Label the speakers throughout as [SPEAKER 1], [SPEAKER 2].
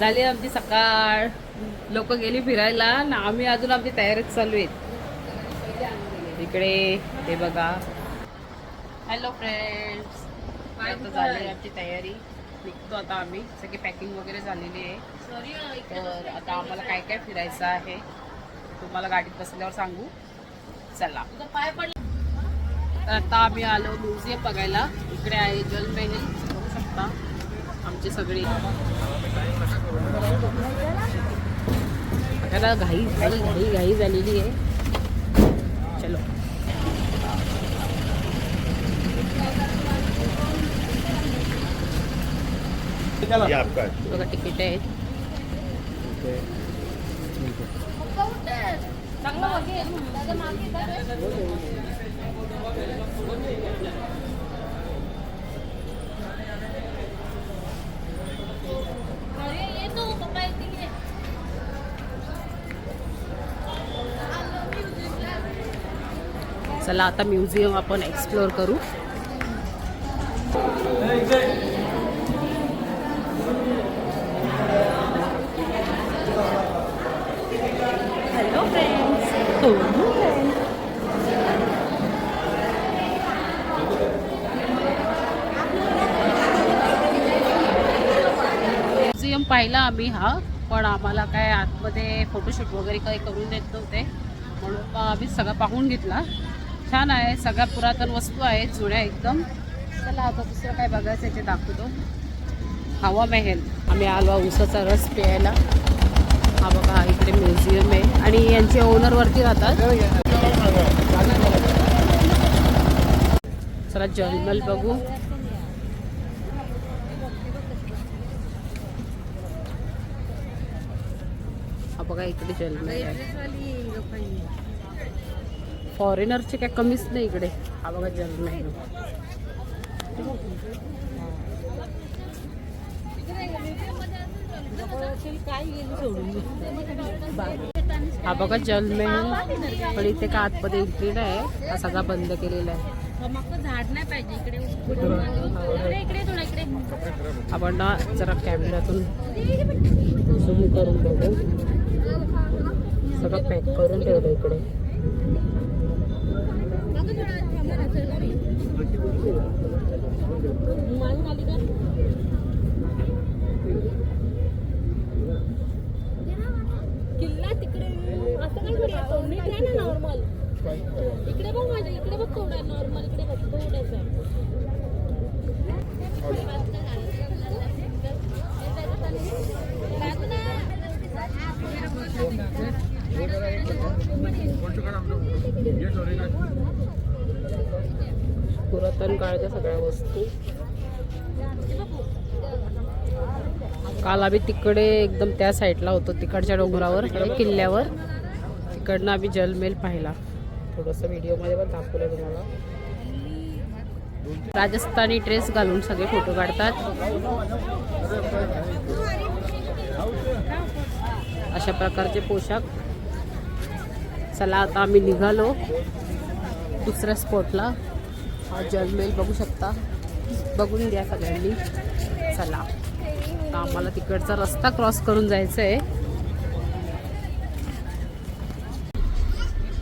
[SPEAKER 1] झाली आमची सकाळ. लोक गेली फिरायला ना आम्ही अजून आमची तयारीच चालू आहेत. इकडे हे बघा. हॅलो फ्रेंड्स आता झाली आमची तयारी. निघतो आता आम्ही. सगळी पॅकिंग वगैरे झालेली आहे. तर आता आम्हाला काय काय फिरायचं आहे तुम्हाला गाडीत बसल्यावर सांगू. चला. आता आम्ही आलो म्युझियम बघायला. इकडे आहे जलमहल. बघू शकता. आमचे सगळे. आता घाई घाई घाई घाई झालेली आहे. चलो.
[SPEAKER 2] ये आपका है
[SPEAKER 1] बघा तिकीट आहे. चला आता म्युझियम आपण एक्सप्लोअर करू. हॅलो फ्रेंड्स म्युझियम पाहिला आम्ही हा पण आम्हाला काय आतमध्ये फोटोशूट वगैरे काही करून देत नव्हते. म्हणून आम्ही सगळं पाहून घेतला. छान आहे सगळ्या पुरातन वस्तू आहेत जुन्या एकदम. चला आता दुसरं काय बघायचं ते दाखवतो. हवा महल. आम्ही आलो उसाचा रस प्यायला. हा बघा इकडे म्युझियम आहे. आणि यांचे ओनरवरती राहतात. चला जंगल बघू. हा बघा इकडे जलमल आहे. फॉरेनरचे काय कमीच नाही इकडे. हा बघा आहे हा बघा जलमहल पण इथे का आतमध्ये एंट्री नाही हा सगळा बंद केलेला आहे.
[SPEAKER 3] झाड नाही पाहिजे इकडे इकडे इकडे. इकडे
[SPEAKER 1] आपण ना जरा कॅमेऱ्यातून झूम करून बघू. सगळं पॅक करून ठेवलं इकडे
[SPEAKER 3] किल्ला तिकडे असं काय करूया तो नीट आहे ना नॉर्मल इकडे बघ माझ्या इकडे बघ थोडं नॉर्मल इकडे बघ थोडंसं
[SPEAKER 1] पुरातन काल आम्ही तिकडे एकदम त्या साईडला होतो तिकडच्या डोंगरावर किल्ल्यावर. तिकडनं आम्ही जलमेल पाहिला. थोडंसं व्हिडिओमध्ये पण दाखवलं तुम्हाला. राजस्थानी ड्रेस घालून सगळे फोटो काढतात. अशा प्रकारचे पोशाख. चला आता आम्ही निघालो दुसऱ्या स्पॉटला हा जलमेल बघू शकता. बघून घ्या सगळ्यांनी. चला. आम्हाला तिकडचा रस्ता क्रॉस करून जायचं आहे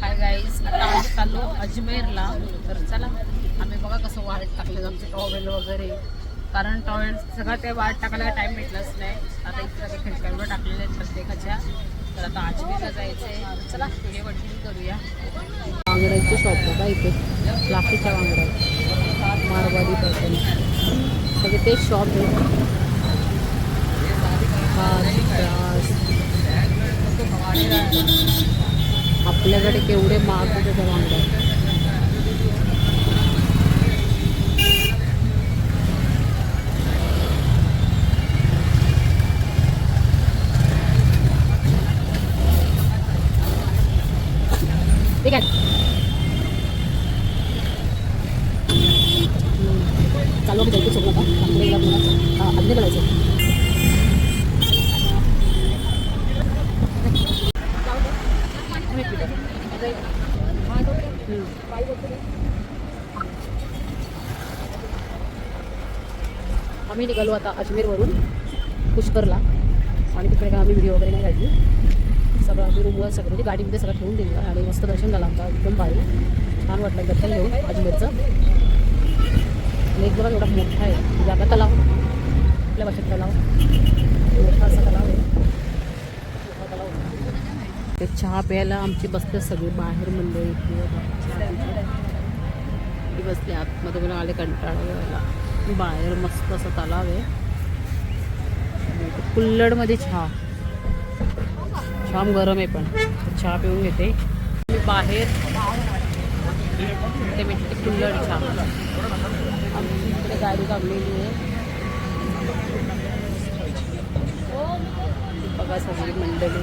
[SPEAKER 1] हाय गाईज आता आम्ही चाललो अजमेरला. तर चला आम्ही बघा कसं वाट टाकलं आमचे टॉवेल वगैरे. कारण टॉवेल सगळं ते वाट टाकायला टाईम भेटलाच नाही. आता इथे खिडक्यांवर टाकलेले आहेत प्रत्येकाच्या. तर आता अजमेरला जायचं आहे चला व्हिडिओ कंटिन्यू करूया. बांगड्यांचे शॉप बघा इथे. लाखीच्या बांगड्या मारवाडी पॅटर्न सगळे ते शॉप आहे. आपल्याकडे केवढे महाग होते त्या बांगड्या ठीक आहे चालू जायचं सगळं आता आपल्याला पुन्हा अगदी करायचं आम्ही निघालो आता अजमेरवरून पुष्करला. आणि तिकडे काय आम्ही व्हिडिओ वगैरे नाही काढली. सगळं आम्ही रूमवर सगळं म्हणजे गाडीमध्ये सगळं ठेवून दिलं आणि मस्त दर्शन झालं आमचा. एकदम भारी. छान वाटलं दर्शन घेऊन अजमेरचं. लेक बघा एवढा मोठा आहे. म्हणजे तलाव. आपल्या भाषेत तलाव? मोठा असा तलाव आहे. मोठा तलाव ते चहा प्यायला आमची बसते सगळी बाहेर मंडळी. बसते आतमध्ये आले कंटाळा बाहेर मस्त असं तलाव आहे. कुल्लडमध्ये चहा. छान गरम आहे पण. चहा पिऊन घेते. मी बाहेर ते मी कुल्लड चहा. आमची इकडे गाडी काढलेली आहे. बघा सगळी मंडळी.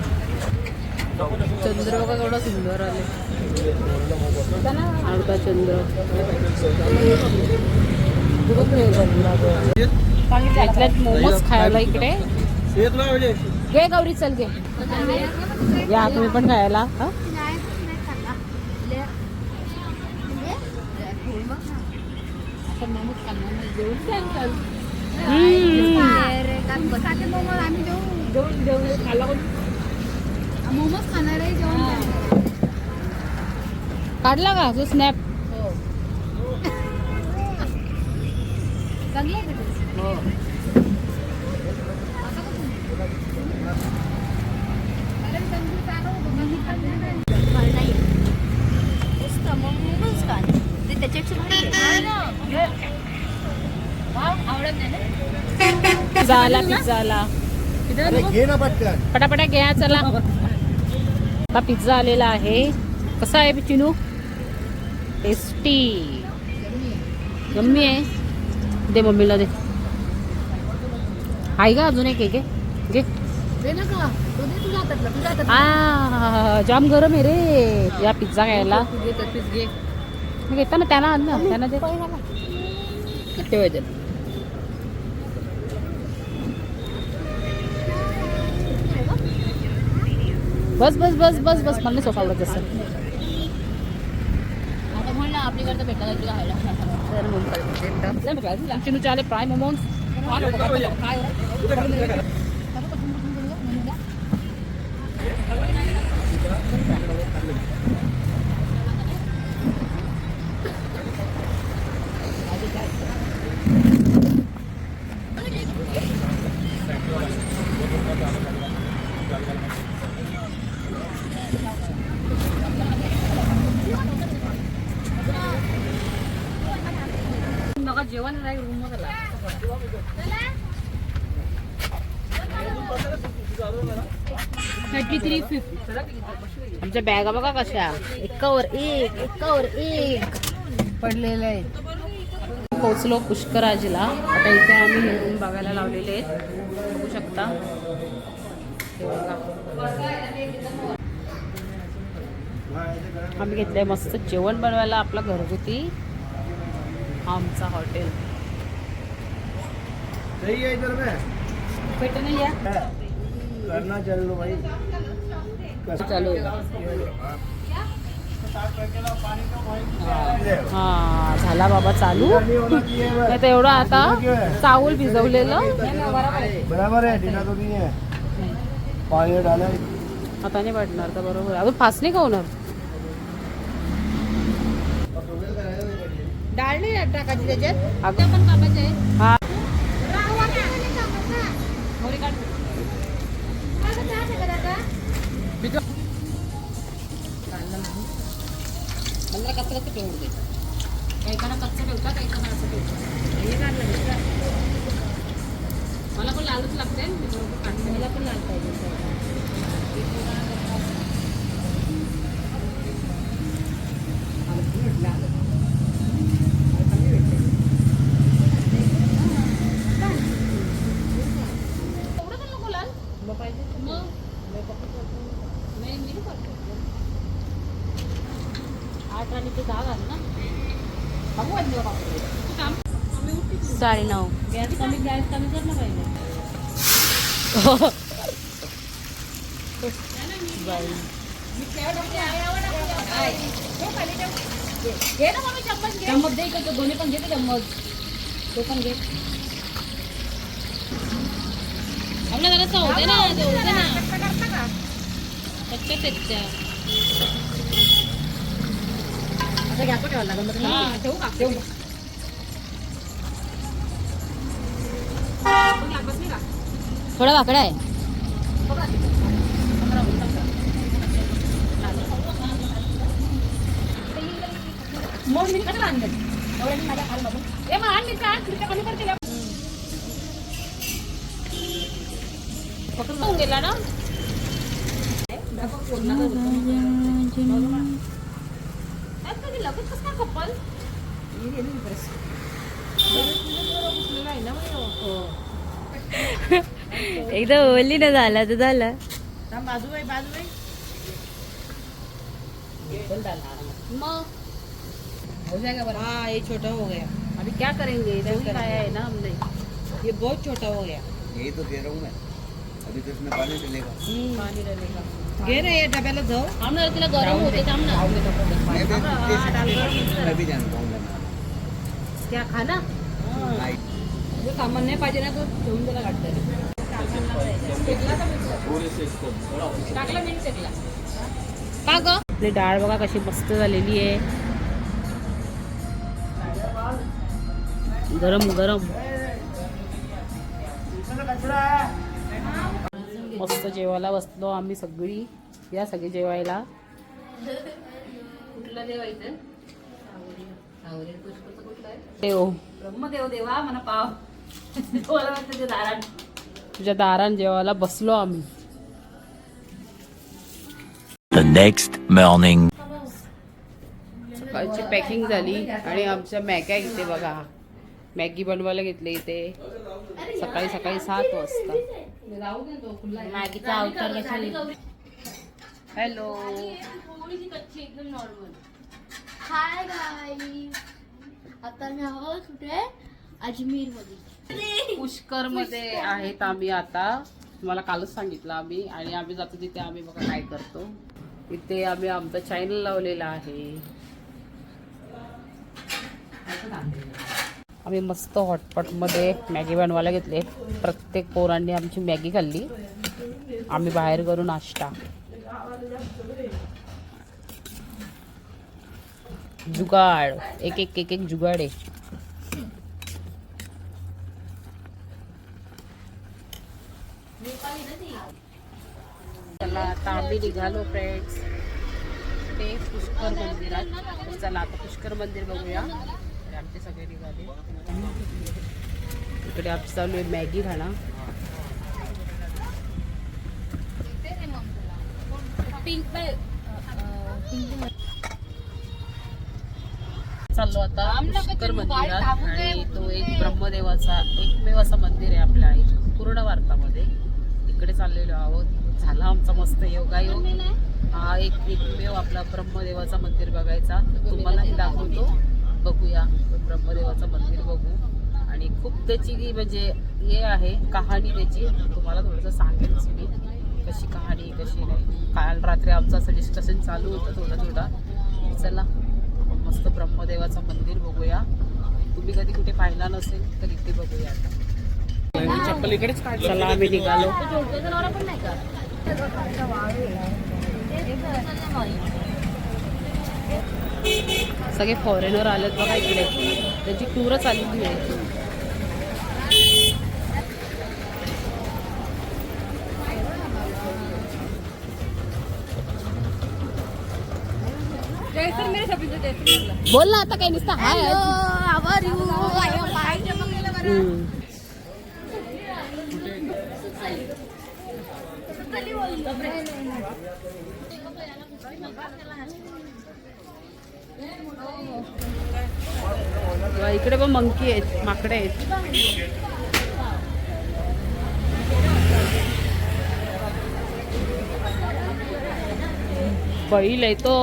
[SPEAKER 1] चंद्र बघा केवढा सुंदर आले. अर्धा चंद्र. मोमोज खायला इकडे. घे गौरी चल घे. या तुम्ही पण खायला हा? काढला का तो स्नॅप
[SPEAKER 3] चांगलं आहे का ते? नाही. मस्त, मग मोमोज खा. ते त्याच्यापेक्षा भारी आहे. आवडत नाही ना
[SPEAKER 1] पिझ्झा आला पटापटा घ्या चला. आता पिझ्झा आलेला आहे. कसा आहे चिनू? टेस्टी यम्मी आहे. दे मम्मीला दे. आहे का अजून एक आहे घे घे जाम गरम आहे रे या पिझ्झा खायला
[SPEAKER 3] घे तर पीस घे
[SPEAKER 1] मग येतं ना त्याला आण ना त्यांना दे ठेवायचे बस बस बस बस बस मला सोफा आवडत जसं
[SPEAKER 3] आता म्हण ना आपल्याकडे भेटला तुला खायला
[SPEAKER 1] चिनू चाले फ्राय मोमोज बघा जेवण नाही रूम थर्टी थ्री फिफ्टी आमच्या बॅगा बघा कशा. एकावर एक एकावर एक. पडलेले आहेत. पोचलो पुष्कराजीला आता इथे आम्ही रूम बघायला लावलेले आहेत. बघू शकता. आम्ही घेतलंय मस्त जेवण बनवायला आपला घरगुती. आमचा हॉटेल
[SPEAKER 2] सही है इधर में.
[SPEAKER 1] पेट नाही या
[SPEAKER 2] करना चल भाई.
[SPEAKER 1] चालू आहे. हा झाला बाबा चालू.
[SPEAKER 2] नहीं
[SPEAKER 1] तर एवढं आता चावल भिजवलेलं.
[SPEAKER 2] बराबर है ढीला तो नहीं है पानी डाला है।
[SPEAKER 1] आता नाही वाटणार तर बरोबर. आहे. अजून फास्ट नाही का होणार
[SPEAKER 3] डाळ नाही टाकायची त्याच्यात.
[SPEAKER 1] हा. मला कच्चं कच्चं ठेवून दे काही जण कच्चं ठेवतात. काही जण असं ठेवतात मला पण लालच लागते. मला पण लाल पाहिजे. साडे नऊ गॅस कमी गॅस कमी कर ना पाहिजे बाई
[SPEAKER 3] घे ना मम्मी चम्मच घे
[SPEAKER 1] चम्मच दे इकडे दोन्ही पण घेते चम्मच तो पण घे आपल्या जरा होते ना तो
[SPEAKER 3] छोट्याच आहेत त्या
[SPEAKER 1] हा, ठेवू का? ठेवू
[SPEAKER 3] थोडा वाकडा आहे.
[SPEAKER 1] मग मी कसं आणलं? ए मग आण कमी करते. का? पकडून गेला ना? लगेच कसं काय कपल?
[SPEAKER 3] एकदा ओली ना झाला तर झाला।
[SPEAKER 1] मग? हो जाएगा बड़ा
[SPEAKER 4] हाँ ये छोटा हो गया.
[SPEAKER 1] अभी क्या करेंगे? इधर ही खाया है ना हमने।
[SPEAKER 4] ये बहुत छोटा हो गया.
[SPEAKER 2] यही तो कह रहा हूँ मैं। अभी तो इसमें पानी डलेगा।
[SPEAKER 1] पानी डालेगा।
[SPEAKER 4] घे रे ये डब्याला जाऊ
[SPEAKER 3] थांब ना तिला गरम होते थांब ना
[SPEAKER 2] मैं भी टेस्ट- मैं भी जानता हूँ। बनाना
[SPEAKER 1] क्या खाना? जो सामान नाही पाहिजे ना तो ठेवून दिला गाडीला टाकला मीठ शेकला
[SPEAKER 3] का ग
[SPEAKER 1] आपली डाळ बघा कशी मस्त झालेली आहे. गरम गरम. मस्त जेवायला बसलो आम्ही सगळी या सगळी जेवायला. कुठलं जेवायचं देव. ब्रह्मदेव देवा मला पाव. दारान तुझ्या दारान जेवायला बसलो आम्ही.
[SPEAKER 5] The next morning.
[SPEAKER 1] सकाळची पॅकिंग झाली आणि आमच्या मॅग्या इथे बघा. मॅगी बनवायला घेतले इथे. सकाळी सकाळी सात वाजता.
[SPEAKER 3] मॅगीचा अवतार
[SPEAKER 1] हॅलो.
[SPEAKER 6] हाय आता मी आहोत कुठे?
[SPEAKER 1] अजमेरमध्ये पुष्करमध्ये आहेत आम्ही आता. तुम्हाला कालच सांगितलं आम्ही. आणि आम्ही जातो तिथे आम्ही बघा काय करतो. इथे आम्ही आमचा चॅनल लावलेला आहे. आम्ही मस्त हॉटपॉटमध्ये मॅगी बनवायला घेतले. प्रत्येक पोरांनी आमची मॅगी खाल्ली. आम्ही बाहेर करू नाश्ता. जुगाड. एक एक एक एक जुगाड आहे. चला आता आम्ही निघालो फ्रेंड्स ते पुष्कर मंदिरात. चला आता पुष्कर मंदिर बघूया. आणि आमचे सगळे निघाले. इकडे आप चालू आहे मॅगी खाणं
[SPEAKER 3] पिंक
[SPEAKER 1] चाललो आता पुष्कर मंदिरात आणि तो एक ब्रह्मदेवाचा एकमेव असा मंदिर आहे आपल्या पूर्ण भारतामध्ये. इकडे चाललेलो आहोत. झाला आमचा मस्त योगायोग. हा एक एकमेव आपला ब्रह्मदेवाचा मंदिर बघायचा. तुम्हालाही दाखवतो. बघूया. ब्रह्मदेवाचं मंदिर बघू. आणि खूप त्याची म्हणजे हे आहे कहाणी त्याची तुम्हाला थोडंसं सांगेनच मी. कशी कहाणी कशी नाही. काल रात्री आमचं असं डिस्कशन चालू होतं थोडं थोडं. चला मस्त ब्रह्मदेवाचं मंदिर बघूया. तुम्ही कधी कुठे पाहिला नसेल तर इथे बघूया आता. चप्पल इकडेच काढ. चला आम्ही निघालो.
[SPEAKER 3] पण नाही का
[SPEAKER 1] सगळे फॉरेनर आलेत बघा इकडे. त्यांची टूरच आलेली आहे बोल ना आता काही नुसतं हाय
[SPEAKER 6] आवर यू
[SPEAKER 1] इकडे पण मंकी आहेत माकडे आहेत. बैल आहे तो.